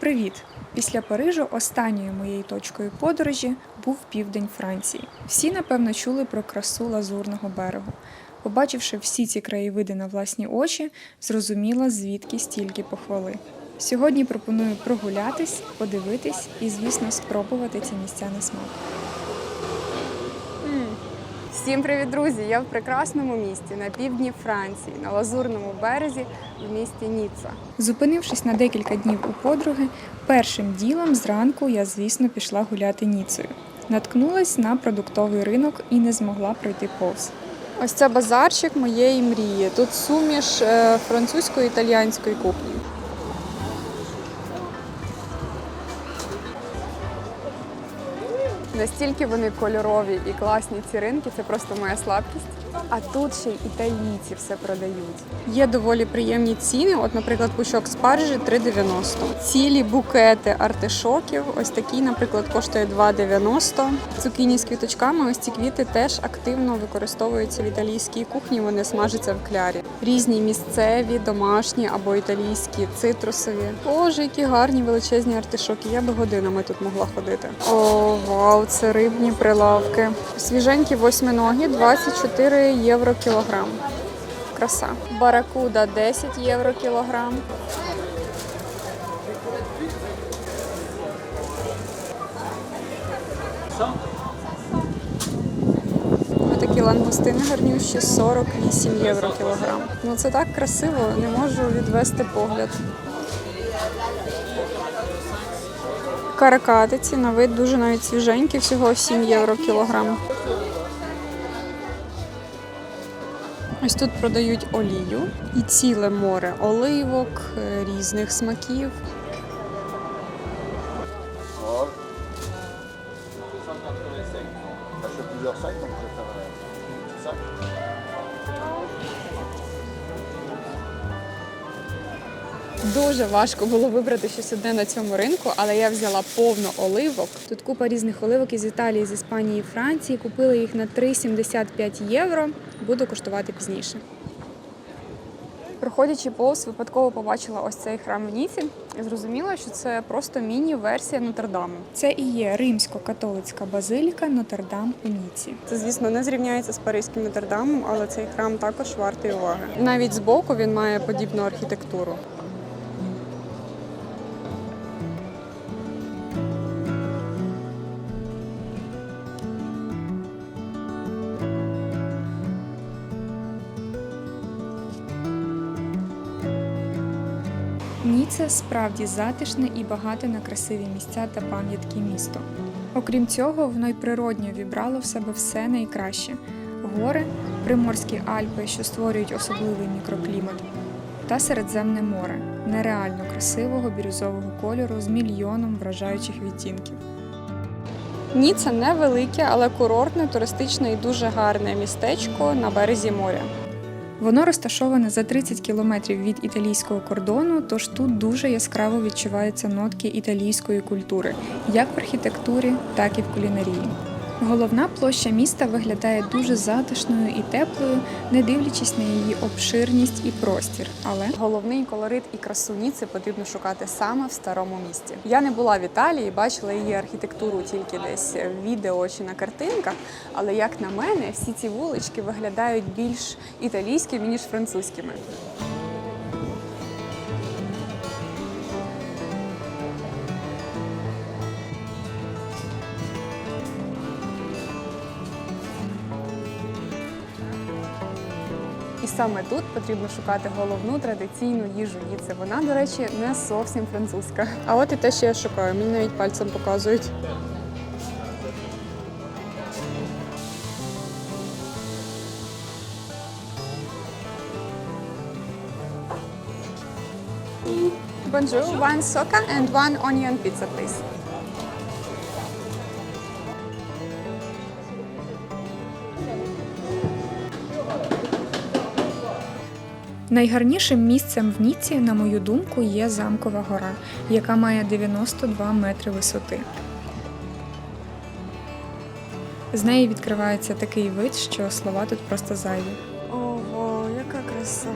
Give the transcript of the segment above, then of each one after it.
Привіт! Після Парижу останньою моєю точкою подорожі був південь Франції. Всі, напевно, чули про красу лазурного берегу. Побачивши всі ці краєвиди на власні очі, зрозуміла, звідки стільки похвали. Сьогодні пропоную прогулятись, подивитись і, звісно, спробувати ці місця на смак. Всім привіт, друзі! Я в прекрасному місті на півдні Франції, на лазурному березі в місті Ніцца. Зупинившись на декілька днів у подруги, першим ділом зранку я, звісно, пішла гуляти Ніцею. Наткнулась на продуктовий ринок і не змогла пройти повз. Ось це базарчик моєї мрії. Тут суміш е, французької і італійської кухні. Настільки вони кольорові і класні ці ринки, це просто моя слабкість. А тут ще й італійці все продають. Є доволі приємні ціни. От, наприклад, пучок спаржі 3,90. Цілі букети артишоків. Ось такий, наприклад, коштує 2,90. Цукіні з квіточками. Ось ці квіти теж активно використовуються в італійській кухні. Вони смажаться в клярі. Різні місцеві, домашні або італійські, цитрусові. Боже, які гарні величезні артишоки. Я би годинами тут могла ходити. О, вау, це рибні прилавки. Свіженькі восьминогі 24 євро кілограм. Краса. Баракуда 10 євро кілограм. Такі лангустини гарнющі 48 євро кілограм. Ну це так красиво, не можу відвести погляд. Каракатиці на вид дуже навіть свіженькі, всього 7 євро кілограм. Ось тут продають олію і ціле море оливок, е, різних смаків. Дуже важко було вибрати щось одне на цьому ринку, але я взяла повно оливок. Тут купа різних оливок із Італії, з Іспанії, Франції. Купила їх на 3,75 євро. Буду коштувати пізніше. Проходячи повз, випадково побачила ось цей храм в Ніці і зрозуміла, що це просто міні-версія Нотр-Даму. Це і є римсько-католицька базиліка Нотр-Дам у Ніці. Це, звісно, не зрівняється з паризьким Нотр-Дамом, але цей храм також вартий уваги. Навіть збоку він має подібну архітектуру. Ніце справді затишне і багате на красиві місця та пам'ятки місто. Окрім цього, воно й природньо вібрало в себе все найкраще: гори, приморські Альпи, що створюють особливий мікроклімат, та Середземне море нереально красивого бірюзового кольору з мільйоном вражаючих відтінків. Ніцца невелике, але курортне, туристичне і дуже гарне містечко на березі моря. Воно розташоване за 30 кілометрів від італійського кордону, тож тут дуже яскраво відчуваються нотки італійської культури, як в архітектурі, так і в кулінарії. Головна площа міста виглядає дуже затишною і теплою, не дивлячись на її обширність і простір. Але Головний колорит і красу Ніци потрібно шукати саме в старому місті. Я не була в Італії, бачила її архітектуру тільки десь в відео чи на картинках. Але як на мене, всі ці вулички виглядають більш італійськими ніж французькими. Саме тут потрібно шукати головну традиційну їжу Ніци. Вона, до речі, не зовсім французька. А от і те, що я шукаю. Мені навіть пальцем показують. Bonjour, one soca and one onion pizza, please. Найгарнішим місцем в Ніці, на мою думку, є замкова гора, яка має 92 метри висоти. З неї відкривається такий вид, що слова тут просто зайві. Ого, яка краса.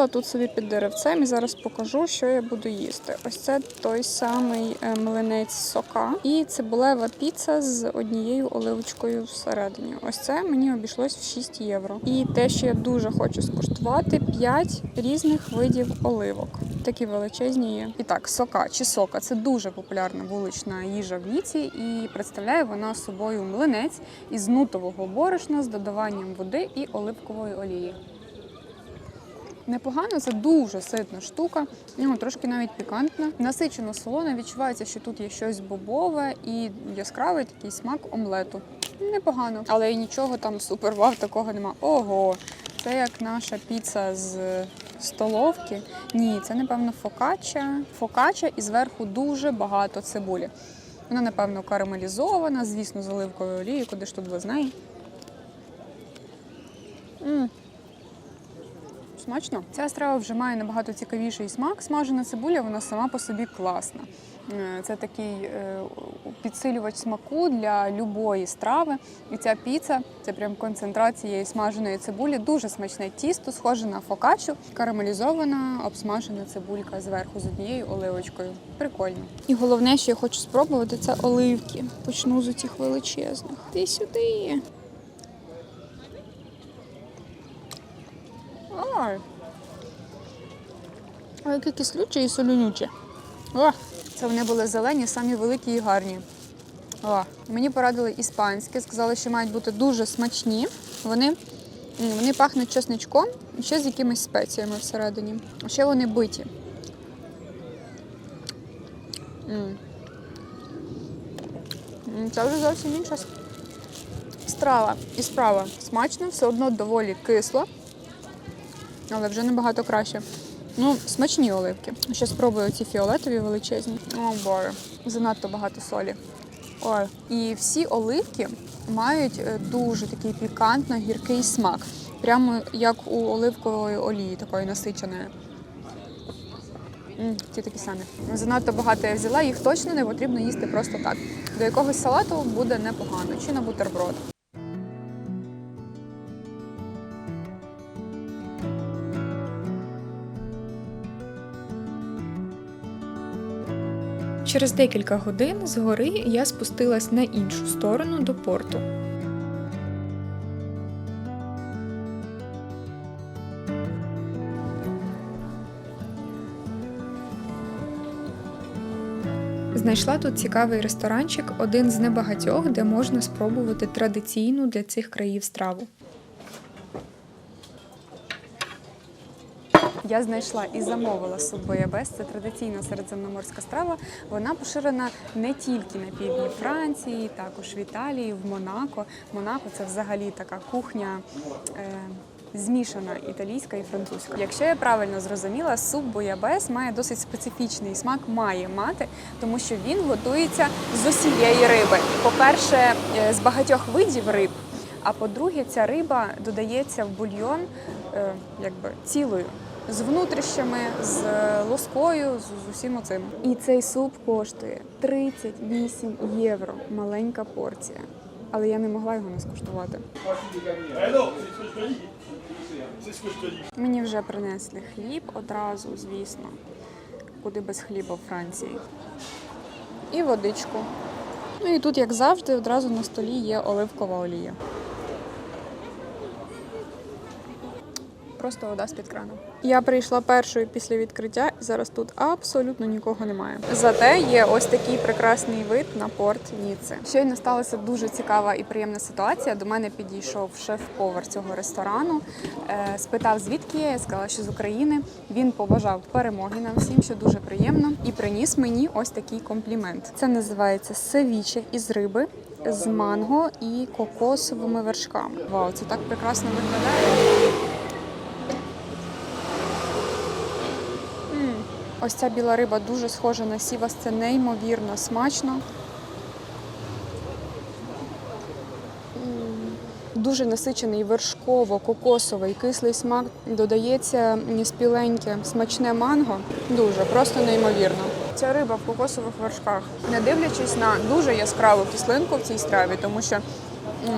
Сіла тут собі під деревцем і зараз покажу, що я буду їсти. Ось це той самий е, млинець сока і цибулева піца з однією оливочкою всередині. Ось це мені обійшлось в 6 євро. І те, що я дуже хочу скуштувати, 5 різних видів оливок. Такі величезні є. І так, сока чи сока це дуже популярна вулична їжа в Ніці, і представляє вона собою млинець із нутового борошна з додаванням води і оливкової олії. Непогано, це дуже ситна штука, ну, трошки навіть пікантна. Насичено солона, відчувається, що тут є щось бобове і яскравий такий смак омлету. Непогано, але і нічого там супер вау такого нема. Ого, це як наша піца з столовки. Ні, це напевно фокача. Фокача і зверху дуже багато цибулі. Вона, напевно, карамелізована, звісно, з оливковою олією, куди ж тут без неї. Смачно. Ця страва вже має набагато цікавіший смак. Смажена цибуля, вона сама по собі класна. Е, Це такий е, підсилювач смаку для любої страви. І ця піца це прям концентрація смаженої цибулі. Дуже смачне тісто, схоже на фокачу, карамелізована, обсмажена цибулька зверху з однією оливочкою. Прикольно. І головне, що я хочу спробувати, це оливки. Почну з цих величезних. Ти сюди. Ой, яке кислюче і солюнюче. О, це вони були зелені, самі великі і гарні. О, мені порадили іспанське, сказали, що мають бути дуже смачні. Вони, вони пахнуть чесничком і ще з якимись спеціями всередині. Ще вони биті. Це вже зовсім інша страва. І справа смачно, все одно доволі кисло але вже набагато краще. Ну, смачні оливки. Ще спробую ці фіолетові величезні. О, боже, занадто багато солі. Ой. І всі оливки мають е, дуже такий пікантно-гіркий смак. Прямо як у оливкової олії, такої насиченої. Ті такі самі. Занадто багато я взяла, їх точно не потрібно їсти просто так. До якогось салату буде непогано, чи на бутерброд. Через декілька годин з гори я спустилась на іншу сторону до порту. Знайшла тут цікавий ресторанчик, один з небагатьох, де можна спробувати традиційну для цих країв страву. Я знайшла і замовила суп боябес. Це традиційна середземноморська страва. Вона поширена не тільки на півдні Франції, також в Італії, в Монако. Монако це взагалі така кухня. Е- Змішана італійська і французька. Якщо я правильно зрозуміла, суп боябес має досить специфічний смак, має мати, тому що він готується з усієї риби. По-перше, е, з багатьох видів риб. А по-друге, ця риба додається в бульйон е, якби цілою. З внутрішнями, з лоскою, з, з усім оцим. І цей суп коштує 38 євро. Маленька порція. Але я не могла його не скуштувати. Мені вже принесли хліб одразу, звісно. Куди без хліба в Франції. І водичку. Ну і тут, як завжди, одразу на столі є оливкова олія. Просто вода з-під крану. Я прийшла першою після відкриття, і зараз тут абсолютно нікого немає. Зате є ось такий прекрасний вид на порт Ніци. Щойно сталася дуже цікава і приємна ситуація. До мене підійшов шеф-повар цього ресторану, е, спитав, звідки я. Я сказала, що з України. Він побажав перемоги нам всім, що дуже приємно, і приніс мені ось такий комплімент. Це називається севіче із риби. З манго і кокосовими вершками. Вау, це так прекрасно виглядає. М, Ось ця біла риба дуже схожа на сівас, це неймовірно смачно. Дуже насичений вершково-кокосовий кислий смак. Додається спіленьке, смачне манго. Дуже, просто неймовірно. Ця риба в кокосових вершках, не дивлячись на дуже яскраву кислинку в цій страві, тому що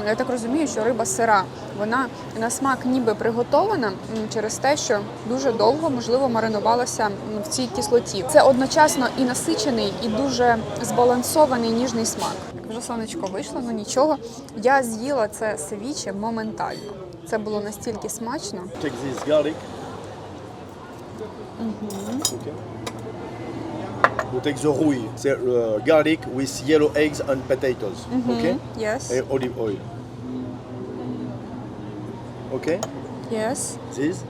я так розумію, що риба сира. Вона на смак ніби приготована через те, що дуже довго, можливо, маринувалася в цій кислоті. Це одночасно і насичений, і дуже збалансований ніжний смак. Як вже сонечко вийшло, ну нічого. Я з'їла це севіче моментально. Це було настільки смачно. Take this garlic. Okay. we take the rui, the uh, garlic with yellow eggs and potatoes. Mm-hmm. Okay. Yes. And olive oil. Okay. Yes. This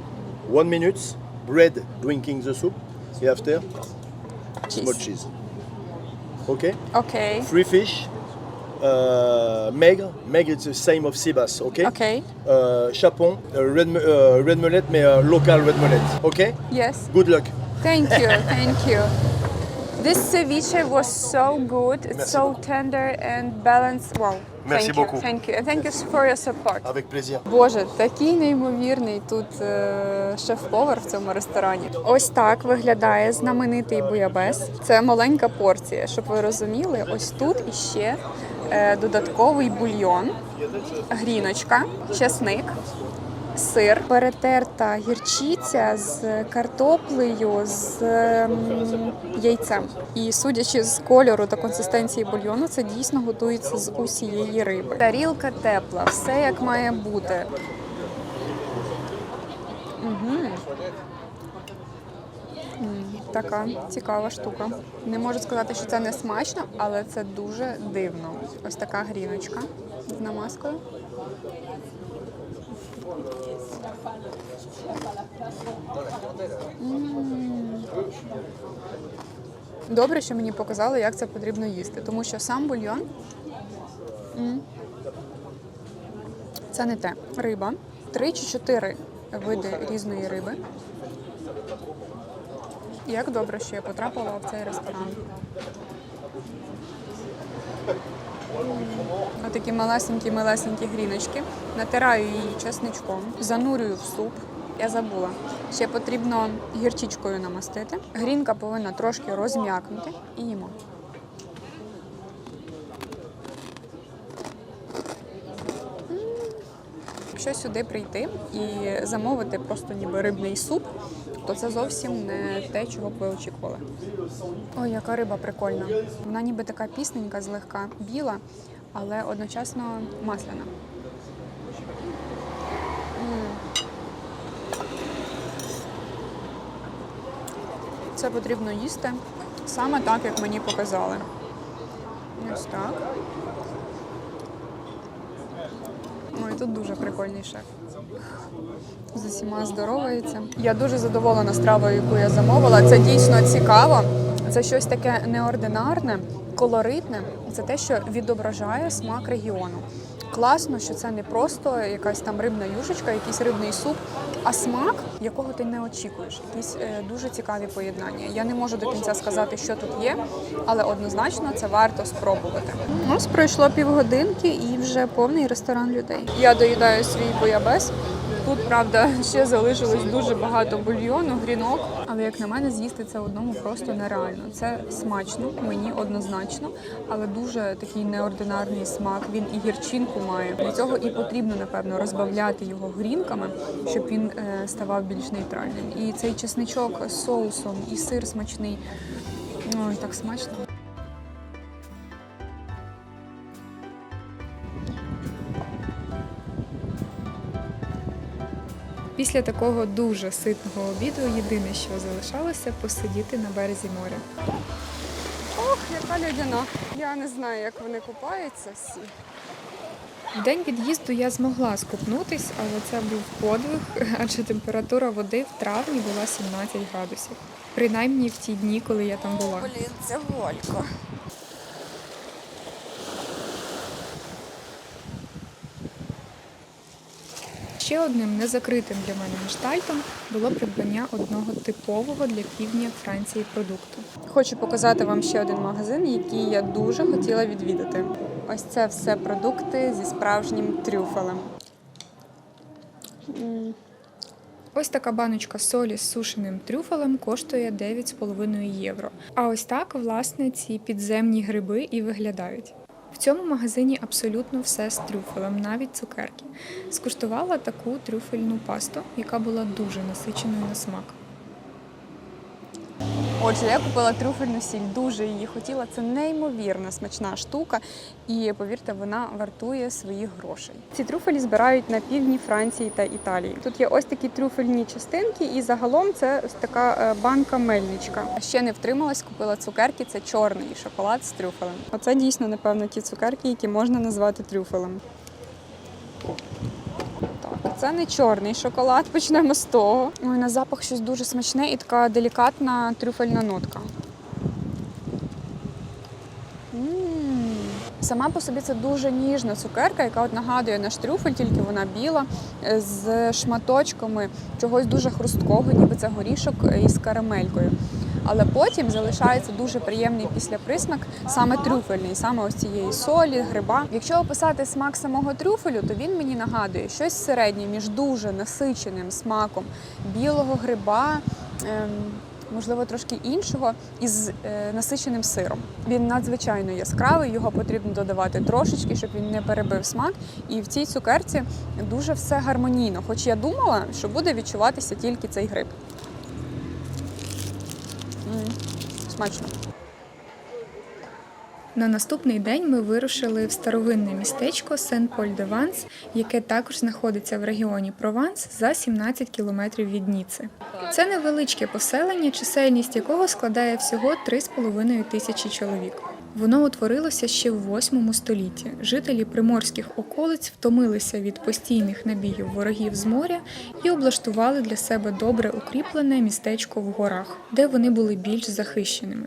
one minute bread drinking the soup. And after cheese. more cheese. Okay. Okay. Three fish. Uh, maigre, maigre it's the same of Sibas, okay? Okay. Euh, chapon, euh, red, uh, red mullet, mais euh, local red mullet, okay? Yes. Good luck. Thank you, thank you. This ceviche was so good. It's Merci so beaucoup. tender and balanced. Wow. Merci thank beaucoup. You, thank you. And thank you for your support. Avec plaisir. Боже, такий неймовірний тут е, шеф-повар в цьому ресторані. Ось так виглядає знаменитий буябес. Це маленька порція, щоб ви розуміли. Ось тут іще е, додатковий бульйон, гріночка, чесник. Сир, перетерта гірчиця з картоплею, з ем, яйцем. І судячи з кольору та консистенції бульйону, це дійсно готується з усієї риби. Тарілка тепла, все як має бути. Угу. Така цікава штука. Не можу сказати, що це не смачно, але це дуже дивно. Ось така гріночка з намазкою. Добре, що мені показали, як це потрібно їсти, тому що сам бульйон це не те. Риба. Три чи чотири види різної риби. Як добре, що я потрапила в цей ресторан. Отакі малесенькі-малесенькі гріночки. Натираю її чесничком, занурюю в суп. Я забула. Ще потрібно гірчичкою намастити. Грінка повинна трошки розм'якнути і їмо. Якщо сюди прийти і замовити просто ніби рибний суп, то це зовсім не те, чого б ви очікували. Ой, яка риба прикольна. Вона ніби така пісненька, злегка біла, але одночасно масляна. Це потрібно їсти саме так, як мені показали. Ось так. Ой, тут дуже прикольний шеф. З усіма здоровається. Я дуже задоволена стравою, яку я замовила. Це дійсно цікаво. Це щось таке неординарне, колоритне. Це те, що відображає смак регіону. Класно, що це не просто якась там рибна юшечка, якийсь рибний суп, а смак, якого ти не очікуєш. Якісь е, дуже цікаві поєднання. Я не можу до кінця сказати, що тут є, але однозначно це варто спробувати. Ось пройшло півгодинки і вже повний ресторан людей. Я доїдаю свій боябес. Тут, правда, ще залишилось дуже багато бульйону, грінок. Але як на мене, з'їсти це одному просто нереально. Це смачно, мені однозначно, але дуже такий неординарний смак. Він і гірчинку має. Для цього і потрібно, напевно, розбавляти його грінками, щоб він е, ставав більш нейтральним. І цей чесничок з соусом, і сир смачний. Ой, так смачно. Після такого дуже ситного обіду єдине, що залишалося, посидіти на березі моря. Ох, яка людяна. Я не знаю, як вони купаються всі. В день від'їзду я змогла скупнутись, але це був подвиг, адже температура води в травні була 17 градусів. Принаймні в ті дні, коли я там була. Блін, це голько. Ще одним незакритим для мене гештальтом було придбання одного типового для півдня Франції продукту. Хочу показати вам ще один магазин, який я дуже хотіла відвідати. Ось це все продукти зі справжнім трюфелем. Ось така баночка солі з сушеним трюфелем коштує 9,5 євро. А ось так, власне, ці підземні гриби і виглядають. В цьому магазині абсолютно все з трюфелем, навіть цукерки. Скуштувала таку трюфельну пасту, яка була дуже насиченою на смак. Отже, я купила трюфельну сіль, дуже її хотіла. Це неймовірно смачна штука, і повірте, вона вартує своїх грошей. Ці трюфелі збирають на півдні Франції та Італії. Тут є ось такі трюфельні частинки, і загалом це така е, банка мельничка. Ще не втрималась, купила цукерки. Це чорний шоколад з трюфелем. Оце дійсно, напевно, ті цукерки, які можна назвати трюфелем. Це не чорний шоколад, почнемо з того. Ой, на запах щось дуже смачне і така делікатна трюфельна нотка. Сама по собі це дуже ніжна цукерка, яка от нагадує наш трюфель, тільки вона біла, е, з шматочками чогось дуже хрусткого, ніби це горішок е, із карамелькою. Але потім залишається дуже приємний післяприсмак, саме трюфельний, саме ось цієї солі, гриба. Якщо описати смак самого трюфелю, то він мені нагадує щось середнє між дуже насиченим смаком білого гриба. Ем, Можливо, трошки іншого із е, насиченим сиром. Він надзвичайно яскравий, його потрібно додавати трошечки, щоб він не перебив смак. І в цій цукерці дуже все гармонійно. Хоч я думала, що буде відчуватися тільки цей гриб. Смачно. На наступний день ми вирушили в старовинне містечко Сен-Поль-де-Ванс, яке також знаходиться в регіоні Прованс за 17 кілометрів від Ніци. Це невеличке поселення, чисельність якого складає всього 3,5 тисячі чоловік. Воно утворилося ще в 8 столітті. Жителі приморських околиць втомилися від постійних набігів ворогів з моря і облаштували для себе добре укріплене містечко в горах, де вони були більш захищеними.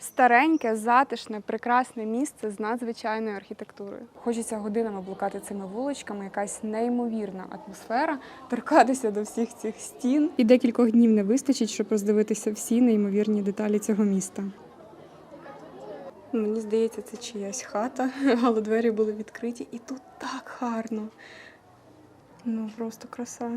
Стареньке, затишне, прекрасне місце з надзвичайною архітектурою. Хочеться годинами блукати цими вуличками, якась неймовірна атмосфера, торкатися до всіх цих стін. І декількох днів не вистачить, щоб роздивитися всі неймовірні деталі цього міста. Мені здається, це чиясь хата, але двері були відкриті, і тут так гарно. Ну, просто краса.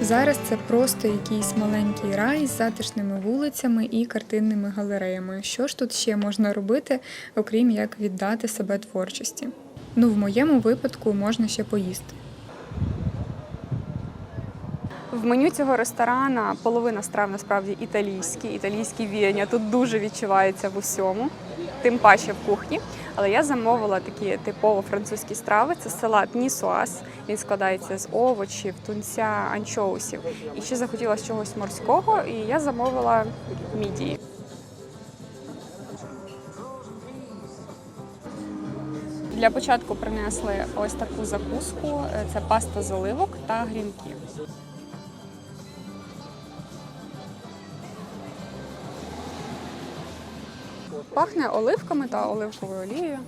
Зараз це просто якийсь маленький рай з затишними вулицями і картинними галереями. Що ж тут ще можна робити, окрім як віддати себе творчості? Ну, в моєму випадку можна ще поїсти. В меню цього ресторана половина страв насправді італійські, італійські віяння тут дуже відчувається в усьому, тим паче в кухні. Але я замовила такі типово французькі страви. Це салат нісуаз. Він складається з овочів, тунця, анчоусів. І ще захотілося чогось морського, і я замовила мідії. Для початку принесли ось таку закуску. Це паста з оливок та грінків. Пахне оливками та оливковою олією.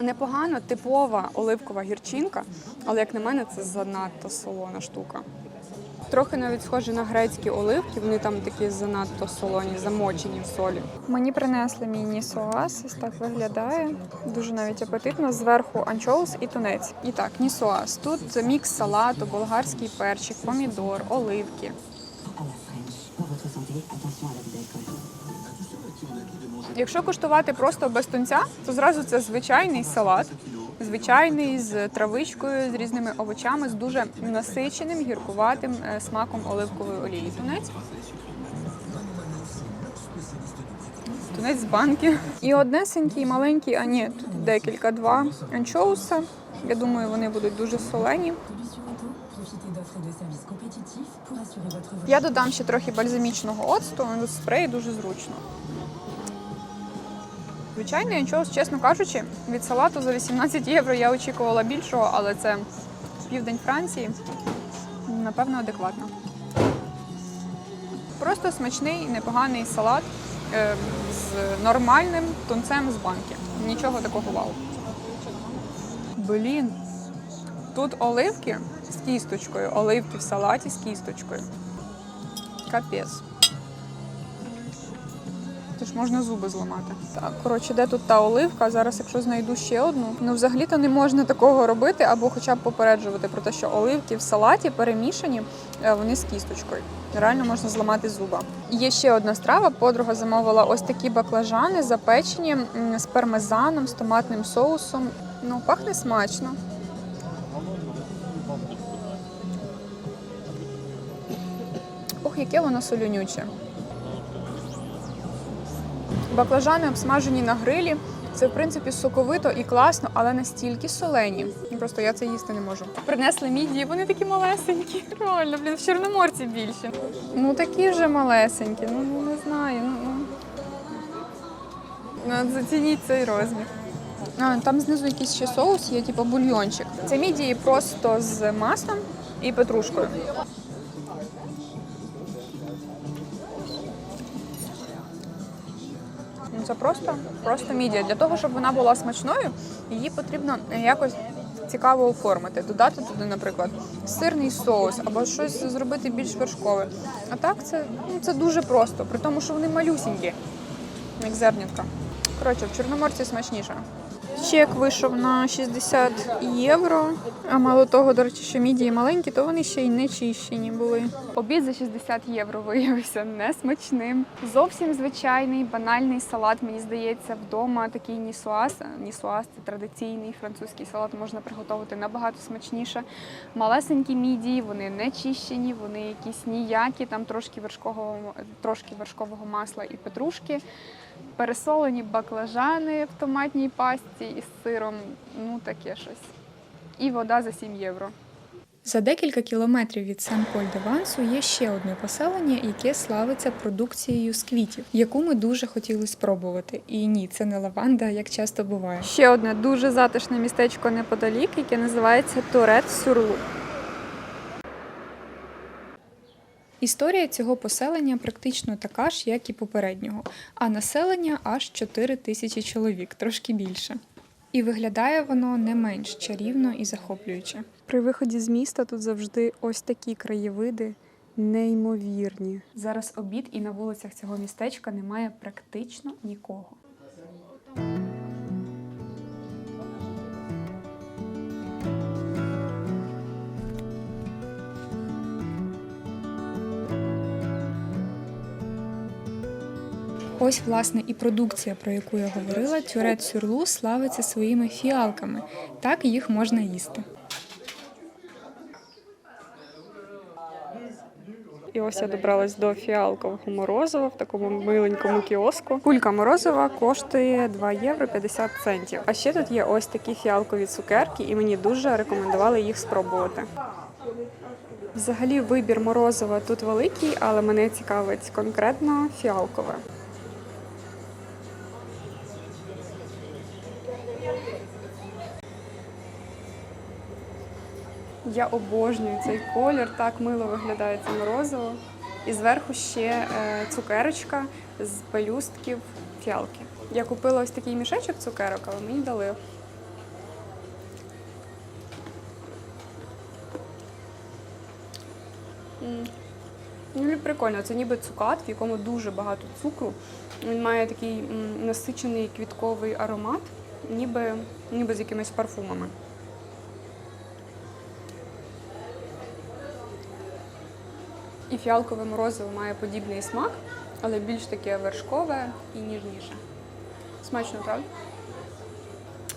Непогано, типова оливкова гірчинка, але як на мене, це занадто солона штука. Трохи навіть схоже на грецькі оливки, вони там такі занадто солоні, замочені в солі. Мені принесли міні соас, ось так виглядає. Дуже навіть апетитно. Зверху анчоус і тунець. І так, нісоас. Тут мікс салату, болгарський перчик, помідор, оливки. Якщо куштувати просто без тунця, то зразу це звичайний салат. Звичайний з травичкою, з різними овочами, з дуже насиченим гіркуватим е, смаком оливкової олії. Тунець. Тунець з банки. І однесенький, маленький, а ні, тут декілька два анчоуса. Я думаю, вони будуть дуже солені. Я додам ще трохи бальзамічного оцту, спрей дуже зручно. Звичайно, нічого, чесно кажучи, від салату за 18 євро я очікувала більшого, але це південь Франції. Напевно, адекватно. Просто смачний, непоганий салат е, з нормальним тунцем з банки. Нічого такого вау. Блін, тут оливки з кісточкою, оливки в салаті з кісточкою. Капець. Це ж можна зуби зламати. Так, коротше, де тут та оливка? Зараз, якщо знайду ще одну. Ну, взагалі-то не можна такого робити, або хоча б попереджувати про те, що оливки в салаті перемішані, е, вони з кісточкою. Реально можна зламати зуба. Є ще одна страва. Подруга замовила ось такі баклажани, запечені з пармезаном, з томатним соусом. Ну, пахне смачно. Ох, яке воно солюнюче. Баклажани обсмажені на грилі. Це в принципі соковито і класно, але настільки солені. Ну, Просто я це їсти не можу. Принесли мідії, вони такі малесенькі. Реально, блін, в Чорноморці більше. Ну такі вже малесенькі. Ну, ну не знаю. Ну, ну. Ну, зацініть цей розмір. А, там знизу якийсь ще соус є, типу бульйончик. Це мідії просто з маслом і петрушкою. Це просто, просто мідія. Для того, щоб вона була смачною, її потрібно якось цікаво оформити. Додати туди, наприклад, сирний соус або щось зробити більш вершкове. А так це, ну, це дуже просто, при тому, що вони малюсінькі, як зернятка. Коротше, в Чорноморці смачніше. Чек вийшов на 60 євро. А мало того, до речі, що мідії маленькі, то вони ще й не чищені були. Обід за 60 євро виявився несмачним. Зовсім звичайний банальний салат, мені здається, вдома такий нісуаз. Нісуаз це традиційний французький салат, можна приготувати набагато смачніше. Малесенькі мідії, вони не чищені, вони якісь ніякі, там трошки вершкового, трошки вершкового масла і петрушки пересолені баклажани в томатній пасті із сиром. Ну, таке щось. І вода за 7 євро. За декілька кілометрів від Сен-Поль-де-Вансу є ще одне поселення, яке славиться продукцією з квітів, яку ми дуже хотіли спробувати. І ні, це не лаванда, як часто буває. Ще одне дуже затишне містечко неподалік, яке називається Турет Сюрлу. Історія цього поселення практично така ж, як і попереднього, а населення аж 4 тисячі чоловік, трошки більше. І виглядає воно не менш чарівно і захоплююче. При виході з міста тут завжди ось такі краєвиди неймовірні. Зараз обід і на вулицях цього містечка немає практично нікого. Ось, власне, і продукція, про яку я говорила, тюрет сюрлу славиться своїми фіалками. Так їх можна їсти. І ось я добралась до фіалкового морозива в такому миленькому кіоску. Кулька морозива коштує 2 євро 50 центів. А ще тут є ось такі фіалкові цукерки, і мені дуже рекомендували їх спробувати. Взагалі вибір морозива тут великий, але мене цікавить конкретно фіалкове. Я обожнюю цей колір, так мило виглядає це морозиво. І зверху ще е, цукерочка з пелюстків фіалки. Я купила ось такий мішечок цукерок, але мені дали. Ну, прикольно, це ніби цукат, в якому дуже багато цукру. Він має такий насичений квітковий аромат, ніби, ніби з якимись парфумами. І фіалкове морозиво має подібний смак, але більш таке вершкове і ніжніше. Смачно, правда?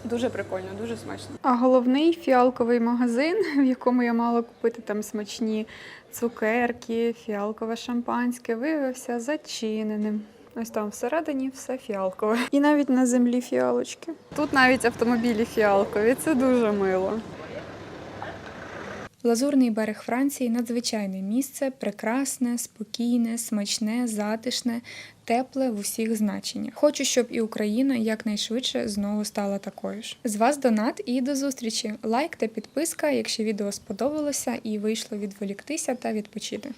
Дуже прикольно, дуже смачно. А головний фіалковий магазин, в якому я мала купити там смачні цукерки, фіалкове шампанське, виявився зачиненим. Ось там всередині все фіалкове. І навіть на землі фіалочки. Тут навіть автомобілі фіалкові, це дуже мило. Лазурний берег Франції надзвичайне місце, прекрасне, спокійне, смачне, затишне, тепле в усіх значеннях. Хочу, щоб і Україна якнайшвидше знову стала такою ж. З вас донат і до зустрічі. Лайк та підписка, якщо відео сподобалося і вийшло відволіктися та відпочити.